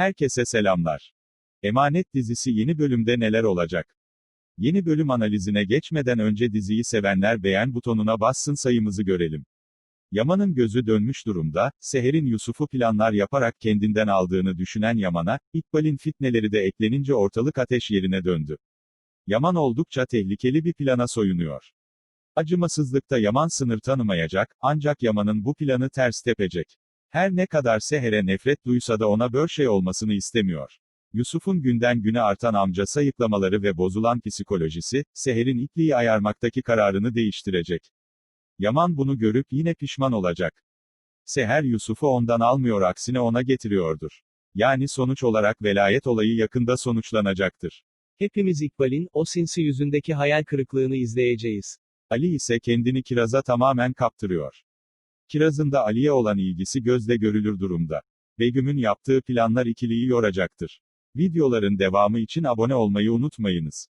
Herkese selamlar. Emanet dizisi yeni bölümde neler olacak? Yeni bölüm analizine geçmeden önce diziyi sevenler beğen butonuna bassın sayımızı görelim. Yaman'ın gözü dönmüş durumda, Seher'in Yusuf'u planlar yaparak kendinden aldığını düşünen Yaman'a, İkbal'in fitneleri de eklenince ortalık ateş yerine döndü. Yaman oldukça tehlikeli bir plana soyunuyor. Acımasızlıkta Yaman sınır tanımayacak, ancak Yaman'ın bu planı ters tepecek. Her ne kadar Seher'e nefret duysa da ona böyle şey olmasını istemiyor. Yusuf'un günden güne artan amca sayıklamaları ve bozulan psikolojisi, Seher'in ipliği ayarmaktaki kararını değiştirecek. Yaman bunu görüp yine pişman olacak. Seher Yusuf'u ondan almıyor aksine ona getiriyordur. Yani sonuç olarak velayet olayı yakında sonuçlanacaktır. Hepimiz İkbal'in, o sinsi yüzündeki hayal kırıklığını izleyeceğiz. Ali ise kendini Kiraz'a tamamen kaptırıyor. Kiraz'ın da Ali'ye olan ilgisi gözle görülür durumda. Begüm'ün yaptığı planlar ikiliyi yoracaktır. Videoların devamı için abone olmayı unutmayınız.